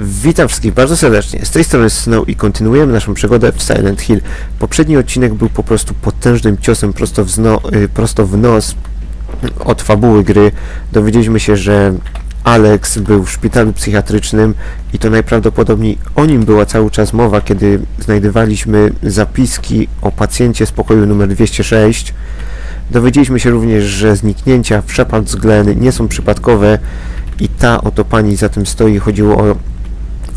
Witam wszystkich bardzo serdecznie. Z tej strony Snow i kontynuujemy naszą przygodę w Silent Hill. Poprzedni odcinek był po prostu potężnym ciosem prosto w, zno, y, prosto w nos od fabuły gry. Dowiedzieliśmy się, że Alex był w szpitalu psychiatrycznym i to najprawdopodobniej o nim była cały czas mowa, kiedy znajdowaliśmy zapiski o pacjencie z pokoju numer 206. Dowiedzieliśmy się również, że zniknięcia w Shepherd's Glen nie są przypadkowe i ta oto pani za tym stoi. Chodziło o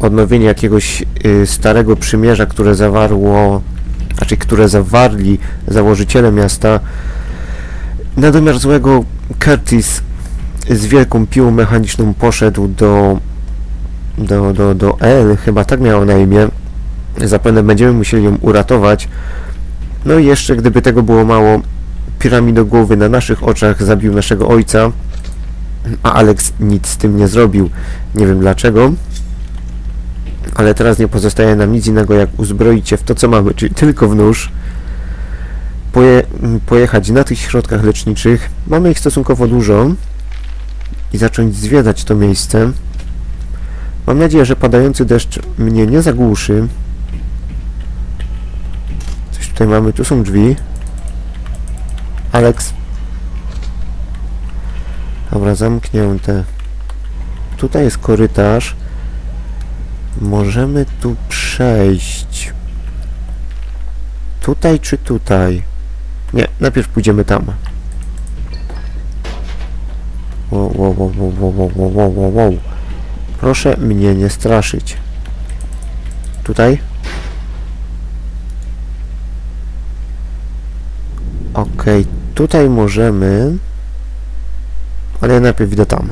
odnowienie jakiegoś y, starego przymierza, które zawarło, znaczy które zawarli założyciele miasta. Na domiar złego Curtis z wielką piłą mechaniczną poszedł do do, do, do L, chyba tak miało na imię. Zapewne będziemy musieli ją uratować. No i jeszcze, gdyby tego było mało, piramidogłowy na naszych oczach zabił naszego ojca, a Alex nic z tym nie zrobił. Nie wiem dlaczego. Ale teraz nie pozostaje nam nic innego, jak uzbroić się w to, co mamy, czyli tylko w nóż. Poje, m, pojechać na tych środkach leczniczych. Mamy ich stosunkowo dużo. I zacząć zwiedzać to miejsce. Mam nadzieję, że padający deszcz mnie nie zagłuszy. Coś tutaj mamy, tu są drzwi. Alex. Dobra, zamknięte. Tutaj jest korytarz. Możemy tu przejść. Tutaj czy tutaj? Nie, najpierw pójdziemy tam. Wow, wow, wow, wow, wow, wow, wow, wow, wow. Proszę mnie nie straszyć. Tutaj? Okej, tutaj możemy... Ale najpierw idę tam.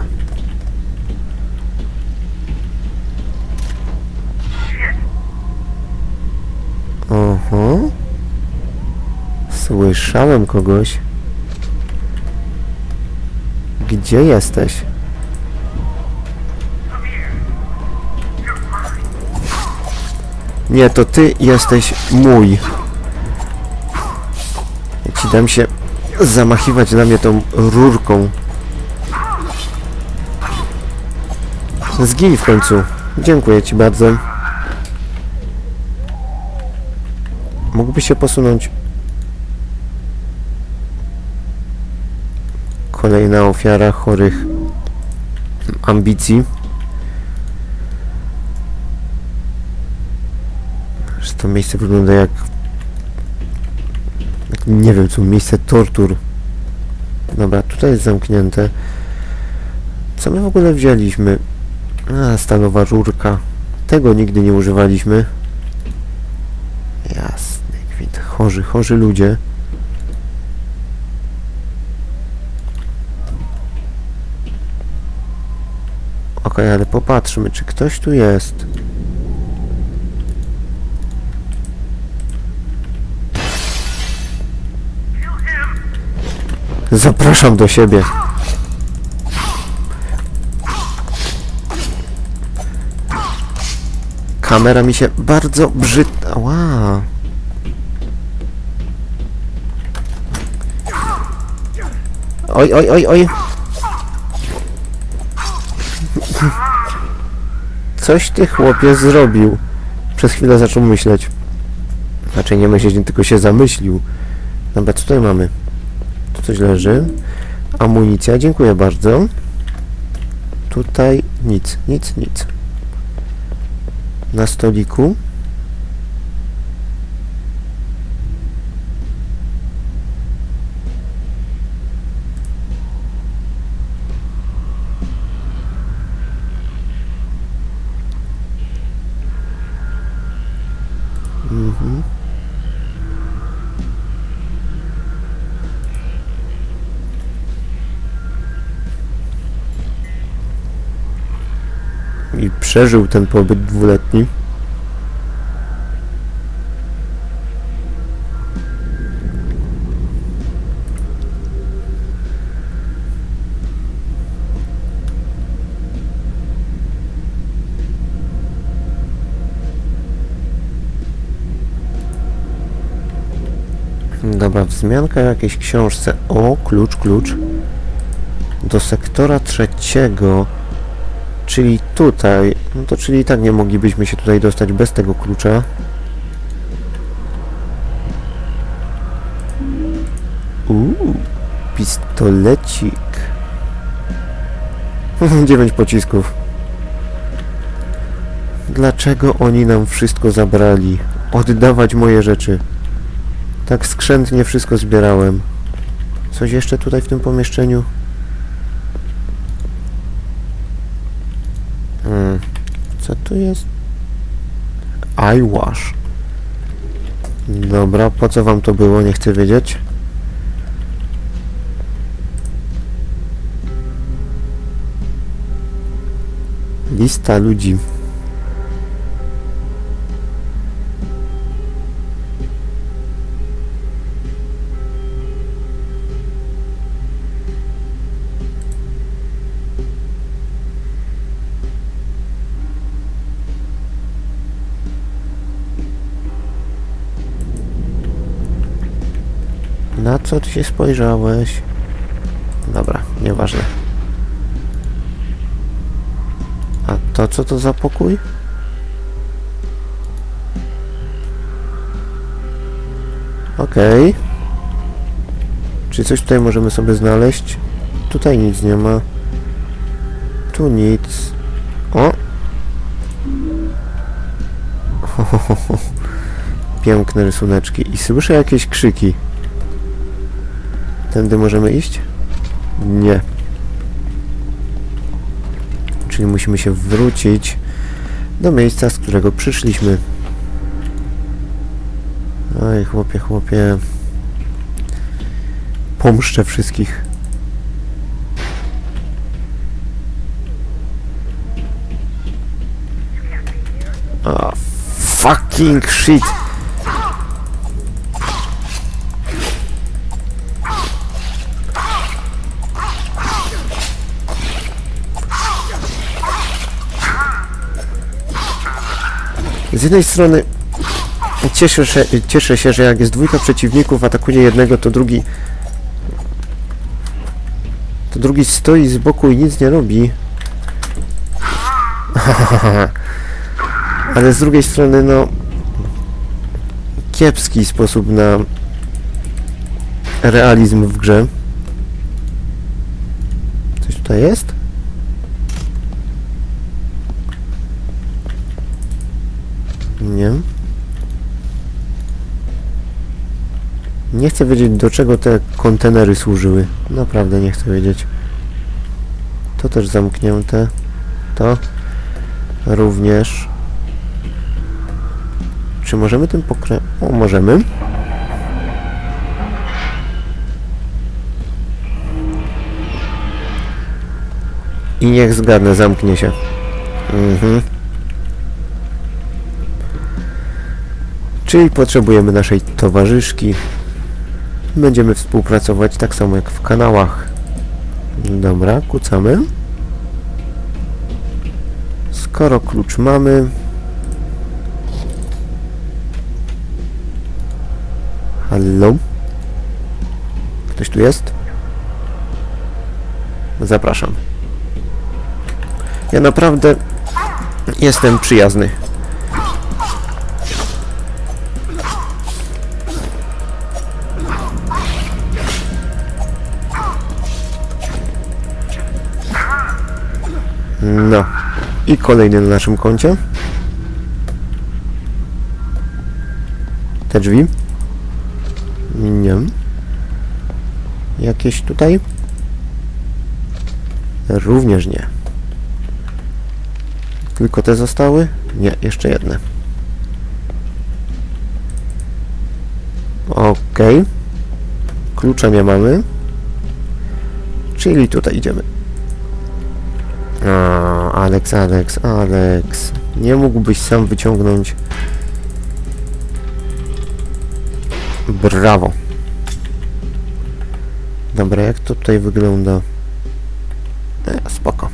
Oho. Słyszałem kogoś. Gdzie jesteś? Nie, to ty jesteś mój. Ja ci dam się zamachiwać na mnie tą rurką. Zgiń w końcu. Dziękuję ci bardzo. Mógłby się posunąć. Kolejna ofiara chorych ambicji. Że to miejsce wygląda jak... jak nie wiem co, miejsce tortur. Dobra, tutaj jest zamknięte. Co my w ogóle wzięliśmy? A, stalowa rurka. Tego nigdy nie używaliśmy. Gwint. Chorzy, chorzy ludzie. Okej, ale popatrzmy, czy ktoś tu jest. Zapraszam do siebie. Kamera mi się bardzo brzydła. Wow. Oj, oj, oj, oj. Coś ty chłopie zrobił. Przez chwilę zaczął myśleć. Raczej nie myśleć, tylko się zamyślił. Dobra, co tutaj mamy? Tu coś leży. Amunicja, dziękuję bardzo. Tutaj nic, nic, nic. Na stoliku. Mhm. I przeżył ten pobyt dwuletni. Dobra, wzmianka o jakiejś książce. O, klucz, klucz. Do sektora trzeciego. Czyli tutaj, no to czyli i tak nie moglibyśmy się tutaj dostać bez tego klucza. Uuu, pistolecik. Dziewięć pocisków. Dlaczego oni nam wszystko zabrali? Oddawać moje rzeczy. Tak skrzętnie wszystko zbierałem. Coś jeszcze tutaj w tym pomieszczeniu? Co tu jest? Eyewash. Dobra, po co wam to było? Nie chcę wiedzieć. Lista ludzi. Na co ty się spojrzałeś? Dobra, nieważne. A to co to za pokój? Okej. Czy coś tutaj możemy sobie znaleźć? Tutaj nic nie ma. Tu nic. O! Piękne rysuneczki. I słyszę jakieś krzyki. Tędy możemy iść? Nie. Czyli musimy się wrócić do miejsca, z którego przyszliśmy. Oj, chłopie, chłopie. Pomszczę wszystkich. Ah, fucking shit. Z jednej strony cieszę się, cieszę się, że jak jest dwójka przeciwników, atakuje jednego, to drugi to drugi stoi z boku i nic nie robi. Ale z drugiej strony, no kiepski sposób na realizm w grze. Coś tutaj jest? Nie. Nie chcę wiedzieć, do czego te kontenery służyły. Naprawdę nie chcę wiedzieć. To też zamknięte. To również. Czy możemy tym pokrę... O, możemy. I niech zgadnę, zamknie się. Mhm. Czyli potrzebujemy naszej towarzyszki. Będziemy współpracować tak samo jak w kanałach. Dobra, kucamy. Skoro klucz mamy... Hallo? Ktoś tu jest? Zapraszam. Ja naprawdę jestem przyjazny. No. I kolejny na naszym koncie. Te drzwi. Nie. Jakieś tutaj? Również nie. Tylko te zostały? Nie, jeszcze jedne. Okej. Klucza nie mamy. Czyli tutaj idziemy. A, Alex, Alex, Alex. Nie mógłbyś sam wyciągnąć. Brawo. Dobra, jak to tutaj wygląda? E, spoko.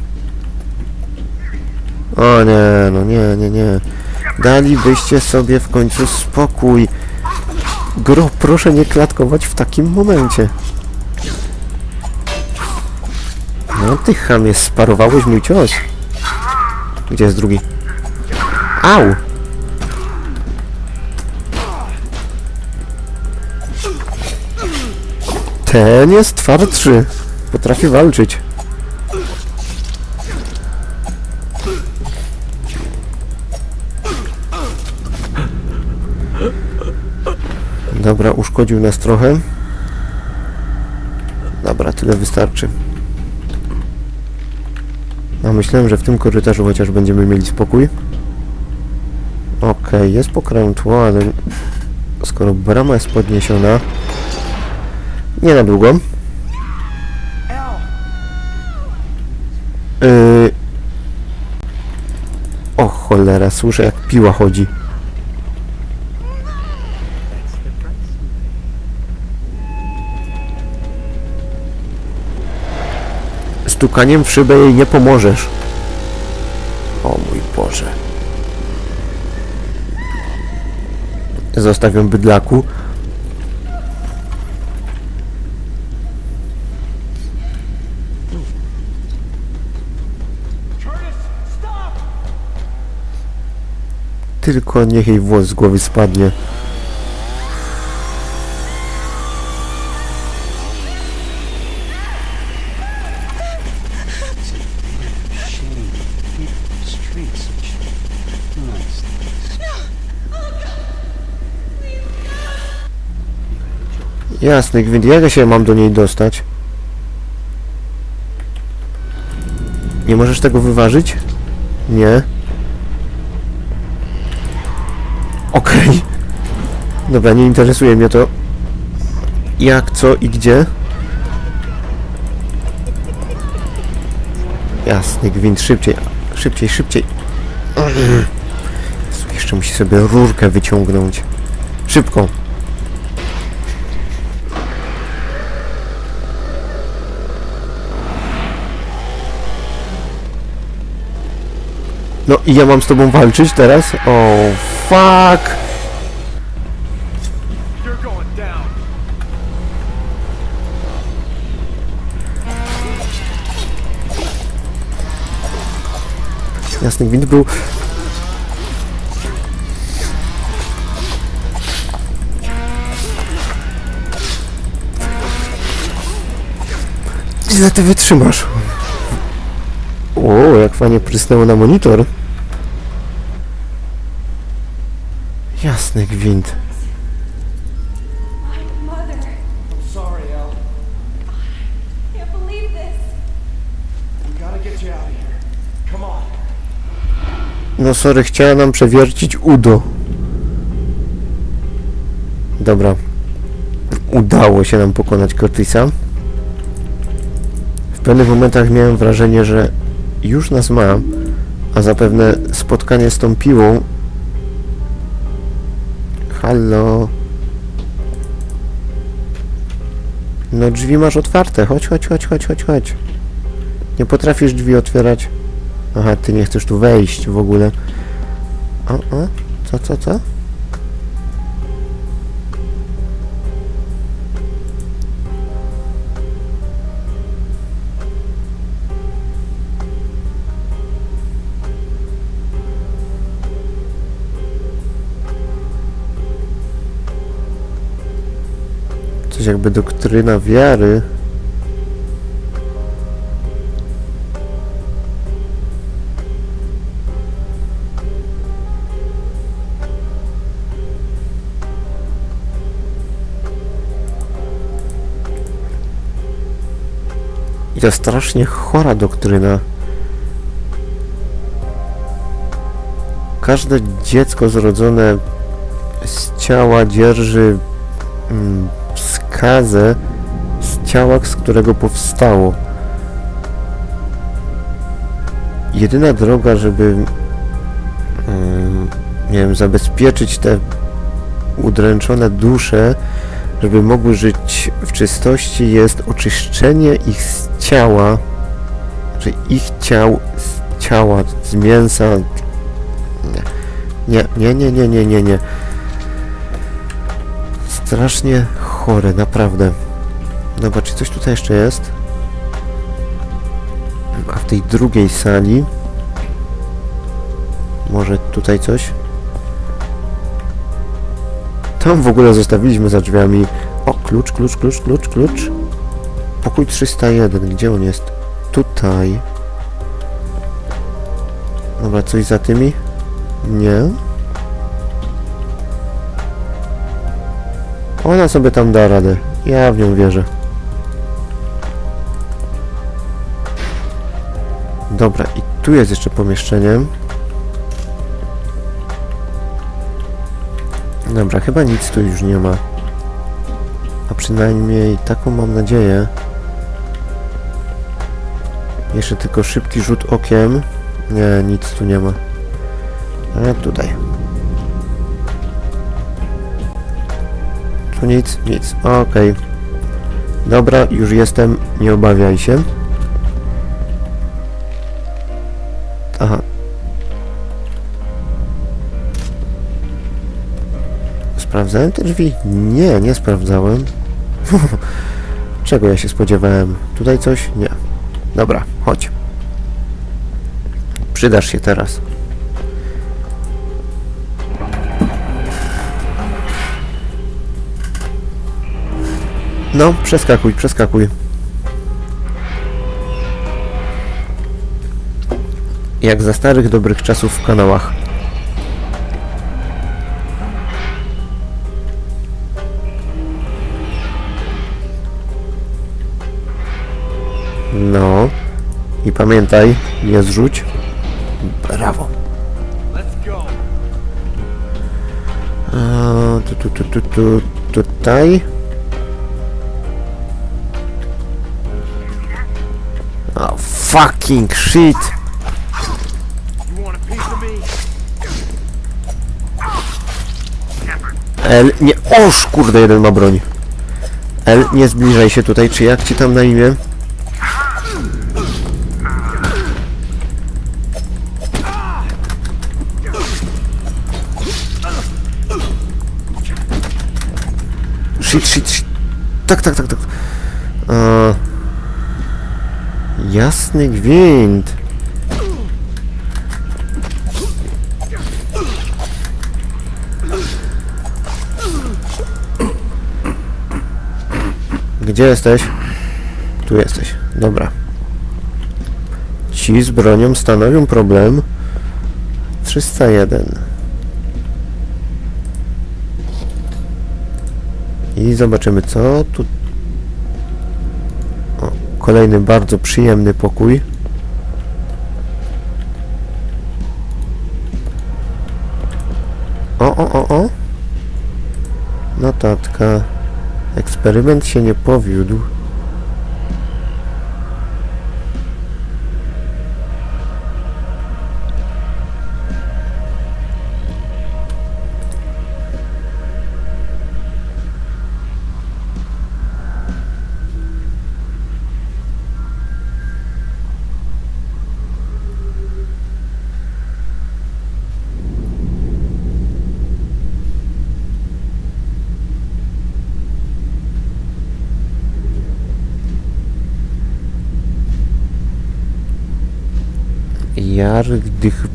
O nie, no nie, nie, nie. Dalibyście sobie w końcu spokój. Gro, proszę nie klatkować w takim momencie. No ty chamie, sparowałeś mój cios. Gdzie jest drugi? Au! Ten jest twardszy. Potrafi walczyć. Dobra, uszkodził nas trochę. Dobra, tyle wystarczy. No myślałem, że w tym korytarzu chociaż będziemy mieli spokój. Okej, jest pokrętło, ale skoro brama jest podniesiona, nie na długo. Yy... O cholera, słyszę jak piła chodzi. Stukaniem w szybę jej nie pomożesz. O mój Boże. Zostawiam bydlaku. Tylko niech jej włos z głowy spadnie. Jasny gwint, jak ja się mam do niej dostać? Nie możesz tego wyważyć? Nie. Okej. Dobra, nie interesuje mnie to. Jak, co i gdzie? Jasny gwint, szybciej, szybciej, szybciej. Jeszcze musi sobie rurkę wyciągnąć. Szybko. No i ja mam z tobą walczyć teraz? O, fuck! Going down. Jasny gwint był... Ile ty wytrzymasz? Jak fajnie na monitor. Jasny gwint. No sorry, chciała nam przewiercić udo. Dobra. Udało się nam pokonać Curtisa. W pewnych momentach miałem wrażenie, że już nas ma, a zapewne spotkanie z tą piłą... Halo... No drzwi masz otwarte, chodź, chodź, chodź, chodź, chodź, chodź. Nie potrafisz drzwi otwierać. Aha, ty nie chcesz tu wejść w ogóle. O, o, co, co, co? Coś jakby doktryna wiary. I to strasznie chora doktryna. Każde dziecko zrodzone z ciała dzierży mm, skazę z ciała, z którego powstało. Jedyna droga, żeby mm, nie wiem, zabezpieczyć te udręczone dusze, żeby mogły żyć w czystości, jest oczyszczenie ich z ciała, czy ich ciał z ciała, z mięsa. Nie, nie, nie, nie, nie, nie, nie. Strasznie chore, naprawdę. Dobra, czy coś tutaj jeszcze jest? A w tej drugiej sali Może tutaj coś? Tam w ogóle zostawiliśmy za drzwiami. O, klucz, klucz, klucz, klucz, klucz. Pokój 301. Gdzie on jest? Tutaj. Dobra, coś za tymi? Nie. Ona sobie tam da radę. Ja w nią wierzę. Dobra, i tu jest jeszcze pomieszczenie. Dobra, chyba nic tu już nie ma. A przynajmniej taką mam nadzieję. Jeszcze tylko szybki rzut okiem. Nie, nic tu nie ma. A tutaj. Tu nic, nic. Okej. Dobra, już jestem. Nie obawiaj się. Aha. Sprawdzałem te drzwi? Nie, nie sprawdzałem. Czego ja się spodziewałem? Tutaj coś? Nie. Dobra, chodź. Przydasz się teraz. No, przeskakuj, przeskakuj. Jak za starych dobrych czasów w kanałach. No. I pamiętaj, nie zrzuć. Brawo. A, tu, tu, tu, tu, tu, tutaj. Oh, fucking shit. You want a piece of me? L, nie, oż kurde, jeden ma broń. L, nie zbliżaj się tutaj, czy jak ci tam na imię? Shit, shit, shit. Tak, tak, tak, tak. A... Jasny gwint. Gdzie jesteś? Tu jesteś. Dobra. Ci z bronią stanowią problem. 301. I zobaczymy co. Kolejny bardzo przyjemny pokój. O, o, o, o. Notatka. Eksperyment się nie powiódł. Jardych...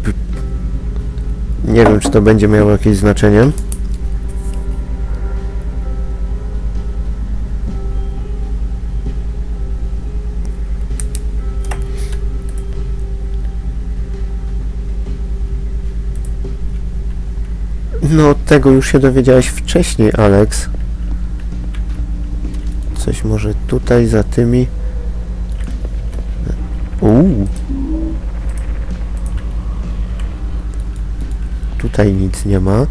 Nie wiem, czy to będzie miało jakieś znaczenie. No, tego już się dowiedziałeś wcześniej, Alex. Coś może tutaj za tymi... Uuu. Tutaj nic nie ma.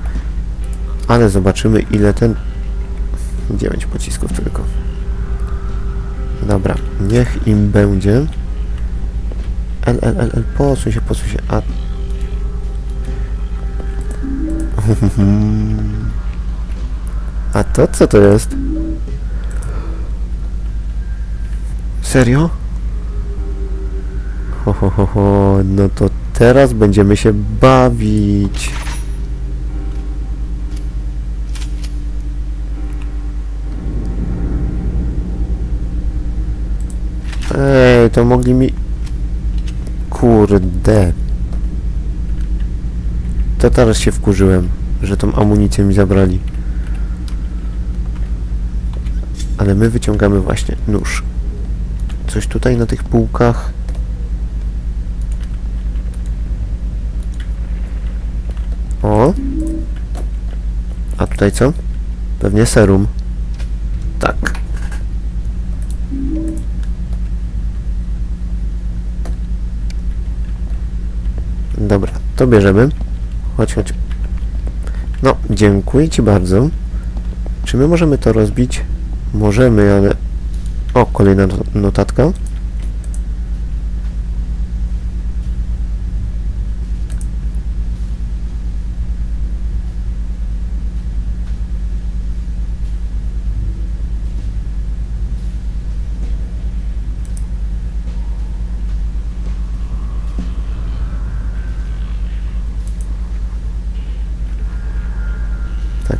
Ale zobaczymy ile ten... 9 pocisków tylko. Dobra, niech im będzie. L, L, L, L, posuń się, posuń się. A... A to co to jest? Serio? Ho, ho, ho, ho, no to teraz będziemy się bawić. Ej, to mogli mi... Kurde. to teraz się wkurzyłem, że tą amunicję mi zabrali. Ale my wyciągamy właśnie nóż. Coś tutaj na tych półkach. O. A tutaj co? Pewnie serum. Tak. Dobra, to bierzemy. Chodź, chodź. No, dziękuję Ci bardzo. Czy my możemy to rozbić? Możemy, ale... O, kolejna no- notatka. Tak,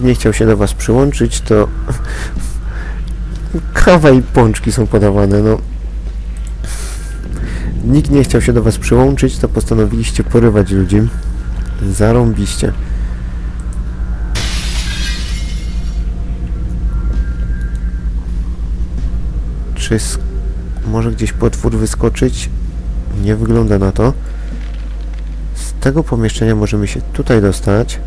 nikt nie chciał się do Was przyłączyć, to kawa i pączki są podawane, no. Nikt nie chciał się do Was przyłączyć, to postanowiliście porywać ludzi. Zarąbiście. Czy może gdzieś potwór wyskoczyć? Nie wygląda na to. Z tego pomieszczenia możemy się tutaj dostać.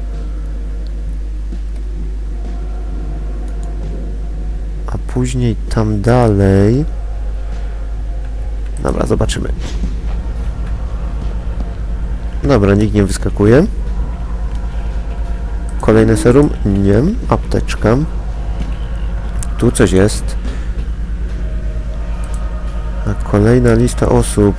A później tam dalej. Dobra, zobaczymy. Dobra, nikt nie wyskakuje. Kolejne serum? Nie. Apteczka. Tu coś jest. A kolejna lista osób.